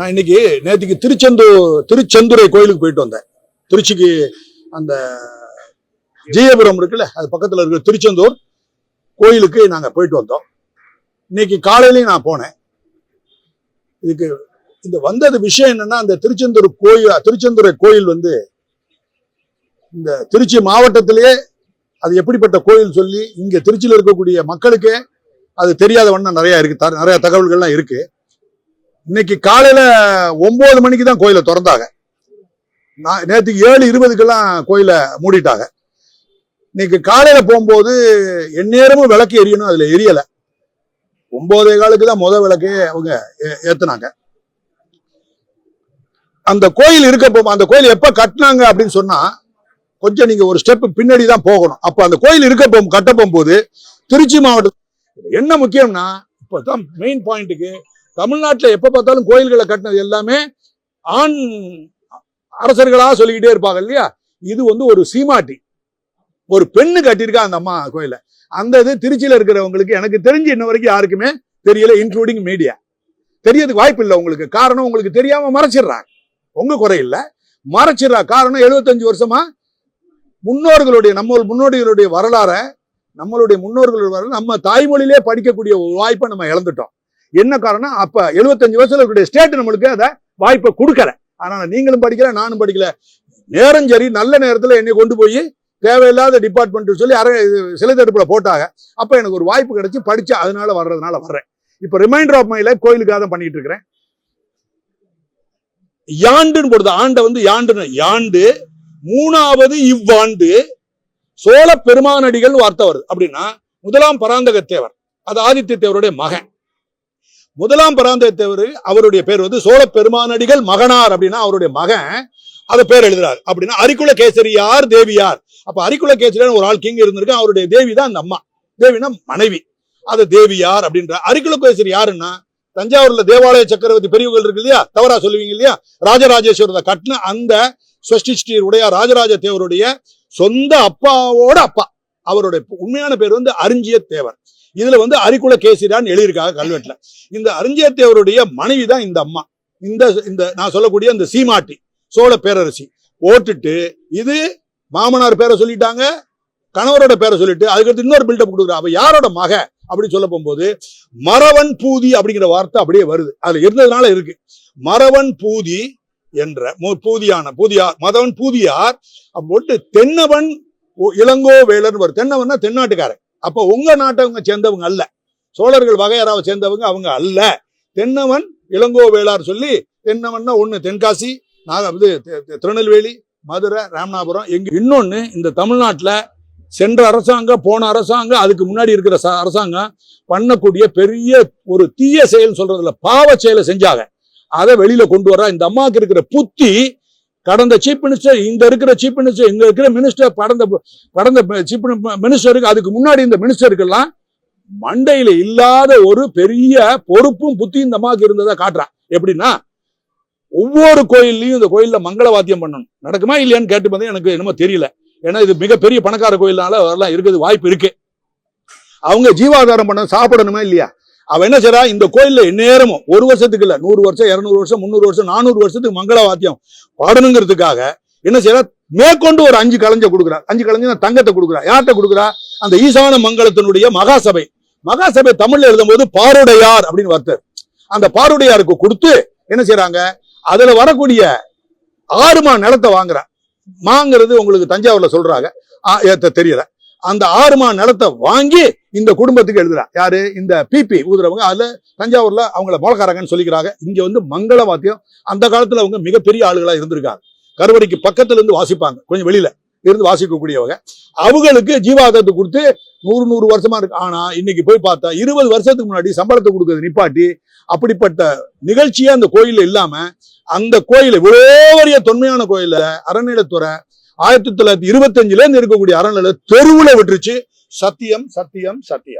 நான் இன்னைக்கு நேற்றுக்கு திருச்செந்தூர் திருச்செந்துரை கோயிலுக்கு போயிட்டு வந்தேன். திருச்சிக்கு அந்த ஜெயபுரம் இருக்குல்ல அது பக்கத்தில் இருக்கிற திருச்செந்தூர் கோயிலுக்கு நாங்கள் போயிட்டு வந்தோம். இன்னைக்கு காலையிலையும் நான் போனேன். இதுக்கு இந்த வந்தது விஷயம் என்னன்னா அந்த திருச்செந்தூர் கோயில் திருச்செந்துரை கோயில் வந்து இந்த திருச்சி மாவட்டத்திலேயே அது எப்படிப்பட்ட கோயில் சொல்லி இங்கே திருச்சியில் இருக்கக்கூடிய மக்களுக்கே அது தெரியாத வண்ணம் நிறையா இருக்கு த- நிறைய தகவல்கள்லாம் இருக்குது இன்னைக்கு காலையில ஒன்பது மணிக்கு தான் கோயிலை திறந்தாங்க. நான் நேற்றுக்கு ஏழு இருபதுக்கெல்லாம் கோயிலை மூடிட்டாங்க. இன்னைக்கு காலையில போகும்போது எந்நேரமும் விளக்கு எரியணும் அதுல எரியல. ஒன்பதே காலுக்கு தான் முத விளக்கே அவங்க ஏ- ஏத்துனாங்க. அந்த கோயில் இருக்க போ அந்த கோயில் எப்ப கட்டினாங்க அப்படின்னு சொன்னா கொஞ்சம் நீங்க ஒரு ஸ்டெப் பின்னாடி தான் போகணும். அப்ப அந்த கோயில் இருக்க போ கட்ட போகும்போது திருச்சி மாவட்டம் என்ன முக்கியம்னா இப்பதான் மெயின் பாயிண்ட்டுக்கு தமிழ்நாட்டில் எப்போ பார்த்தாலும் கோயில்களை கட்டினது எல்லாமே ஆண் அரசர்களாக சொல்லிக்கிட்டே இருப்பாங்க இல்லையா? இது வந்து ஒரு சீமாட்டி. ஒரு பெண்ணு கட்டியிருக்கா அந்த அம்மா கோயில. அந்த இது திருச்சியில இருக்கிறவங்களுக்கு எனக்கு தெரிஞ்சு இன்ன வரைக்கும் யாருக்குமே தெரியல இன்க்ளூடிங் மீடியா தெரியறதுக்கு வாய்ப்பு இல்லை உங்களுக்கு. காரணம் உங்களுக்கு தெரியாம மறைச்சிடுறாங்க. உங்க குறையில்ல மறைச்சிடுறா. காரணம் 75 வருஷமா முன்னோர்களுடைய நம்ம முன்னோடிகளுடைய வரலாற நம்மளுடைய முன்னோர்களுடைய வரலாறு நம்ம தாய்மொழியிலே படிக்கக்கூடிய ஒரு வாய்ப்பை நம்ம இழந்துட்டோம். என்ன காரணம் அப்ப 75 வருஷத்துல இருக்கக்கூடிய ஸ்டேட் நம்மளுக்கு அதை வாய்ப்பை கொடுக்கல. அதனால நீங்களும் படிக்கல நானும் படிக்கல. நேரம் சரி நல்ல நேரத்துல என்னை கொண்டு போய் தேவையில்லாத டிபார்ட்மெண்ட் சொல்லி அரை சிலை தடுப்புல போட்டாங்க. அப்ப எனக்கு ஒரு வாய்ப்பு கிடைச்சு படிச்சு அதனால வர்றதுனால வர்றேன். இப்ப ரிமைண்டர் ஆஃப் மை லைஃப் கோயிலுக்காக தான் பண்ணிட்டு இருக்கிறேன். யாண்டுன்னு போடுது. ஆண்டை வந்து யாண்டுன்னு. யாண்டு மூணாவது இவ்வாண்டு சோழ பெருமானடிகள் வார்த்தை வருது. அப்படின்னா முதலாம் பராந்தக தேவர் அது ஆதித்ய தேவருடைய மகன். முதலாம் பராந்தக தேவர் அவருடைய பேர் வந்து சோழ பெருமானடிகள் மகனார் அப்படின்னா அவருடைய மகன். அதை பேர் எழுதுறாரு. அப்படின்னா அரிக்குல கேசரியார் தேவியார். அப்ப அரிக்குல கேசரியார் ஒரு ஆள் கிங் இருந்திருக்கு. அவருடைய தேவி தான் அந்த அம்மா. தேவினா மனைவி. அது தேவியார் அப்படின்ற அரிக்குல கேசரி யாருன்னா? தஞ்சாவூர்ல தேவாலய சக்கரவர்த்தி பெரியவர்கள் இருக்கு இல்லையா? தவறா சொல்லுவீங்க இல்லையா? ராஜராஜேஸ்வரத்தை கட்டின அந்த ஸ்வஸ்டி ஸ்ரீ உடைய ராஜராஜ தேவருடைய சொந்த அப்பாவோட அப்பா. அவருடைய உண்மையான பேர் வந்து அரிஞ்சிய தேவர். இதுல வந்து அரிக்குல கேசிரான்னு எழுதியிருக்காங்க கல்வெட்டுல. இந்த அரிஞ்சிய தேவருடைய மனைவி தான் இந்த அம்மா. இந்த இந்த நான் சொல்லக்கூடிய இந்த சீமாட்டி சோழ பேரரசி. ஓட்டுட்டு இது மாமனார் பேரை சொல்லிட்டாங்க கணவரோட பேரை சொல்லிட்டு அதுக்கடுத்து இன்னொரு பில்டப் கொடுக்குறா அப்ப யாரோட மக? அப்படின்னு சொல்ல போகும்போது மறவன் பூதி அப்படிங்கிற வார்த்தை அப்படியே வருது. அதுல இருந்ததுனால இருக்கு. மறவன் பூதி என்ற பூதியான பூதியார் மதவன் பூதியார் அப்படின்ட்டு தென்னவன் இளங்கோ வேலர் ஒரு தென்னவன்னா தென்னாட்டுக்காரன். அப்ப உங்க நாட்டவங்க சேர்ந்தவங்க அல்ல. சோழர்கள் வகையறாவை சேர்ந்தவங்க அவங்க அல்ல. தென்னவன் இளங்கோ வேளார் சொல்லி தென்னவன்னா ஒன்று தென்காசி நாக இது திருநெல்வேலி மதுரை ராமநாதபுரம் எங்க இன்னொன்று இந்த தமிழ்நாட்டில் சென்ற அரசாங்கம் போன அரசாங்கம் அதுக்கு முன்னாடி இருக்கிற ச- அரசாங்கம் பண்ணக்கூடிய பெரிய ஒரு தீய செயல் சொல்றதுல பாவ செயலை செஞ்சாங்க. அதை வெளியில கொண்டு வர இந்த அம்மாவுக்கு இருக்கிற புத்தி கடந்த சீஃப் மினிஸ்டர் இங்க இருக்கிற சீஃப் மினிஸ்டர் இங்க இருக்கிற மினிஸ்டர் படந்த படந்த சீஃப் மினிஸ்டருக்கு அதுக்கு முன்னாடி இந்த மினிஸ்டருக்கெல்லாம் மண்டையில இல்லாத ஒரு பெரிய பொறுப்பும் புத்தியும் இந்த அம்மாவுக்கு இருந்ததை காட்டுறான் எப்படின்னா ஒவ்வொரு கோயில்லையும் இந்த கோயில்ல மங்கள வாத்தியம் பண்ணணும். நடக்குமா இல்லையான்னு கேட்டு பார்த்தா எனக்கு என்னமோ தெரியல. ஏன்னா இது மிகப்பெரிய பணக்கார கோயில்னால அதெல்லாம் இருக்குது வாய்ப்பு இருக்கு. அவங்க ஜீவாதாரம் பண்ண சாப்பிடணுமா இல்லையா? அவ என்ன செய்றா இந்த கோயில்ல நேரமும் ஒரு வருஷத்துக்கு இல்ல நூறு வருஷம் இருநூறு வருஷம் முந்நூறு வருஷம் நானூறு வருஷத்துக்கு மங்கள வாத்தியம் பாடணுங்கிறதுக்காக என்ன செய்யறா? மேற்கொண்டு ஒரு அஞ்சு கலைஞ்ச கொடுக்குறா. அஞ்சு கலைஞ்ச தங்கத்தை கொடுக்குறா. யார்கிட்ட கொடுக்குறா? அந்த ஈசான மங்களத்தினுடைய மகாசபை. மகாசபை தமிழ்ல எழுதும்போது பாருடையார் அப்படின்னு வார்த்தை. அந்த பாருடையாருக்கு கொடுத்து என்ன செய்யறாங்க? அதுல வரக்கூடிய ஆறு மா நிலத்தை வாங்குறா. மாங்கிறது உங்களுக்கு தஞ்சாவூர்ல சொல்றாங்க. தெரியல. அந்த ஆறு மா நிலத்தை வாங்கி இந்த குடும்பத்துக்கு எழுதுறா. யாரு? இந்த பிபி ஊதுறவங்க. அதுல தஞ்சாவூர்ல அவங்கள மொளக்காரங்கன்னு சொல்லிக்கிறாங்க. இங்க வந்து மங்கள வாத்தியம் அந்த காலத்துல அவங்க மிகப்பெரிய ஆளுகளா இருந்திருக்காங்க. கருவறைக்கு பக்கத்துல இருந்து வாசிப்பாங்க. கொஞ்சம் வெளியில இருந்து வாசிக்கக்கூடியவங்க. அவங்களுக்கு ஜீவாதத்தை கொடுத்து நூறு நூறு வருஷமா இருக்கு. ஆனா இன்னைக்கு போய் பார்த்தா இருபது வருஷத்துக்கு முன்னாடி சம்பளத்தை கொடுக்கறது நிப்பாட்டி அப்படிப்பட்ட நிகழ்ச்சியே அந்த கோயில்ல இல்லாம அந்த கோயில இவ்வளோ பெரிய தொன்மையான கோயில அறநிலைத்துறை ஆயிரத்தி தொள்ளாயிரத்தி இருபத்தஞ்சுல இருந்து இருக்கக்கூடிய அறநிலை தெருவுல விட்டுருச்சு. சத்தியம் சத்தியம் சத்தியம்.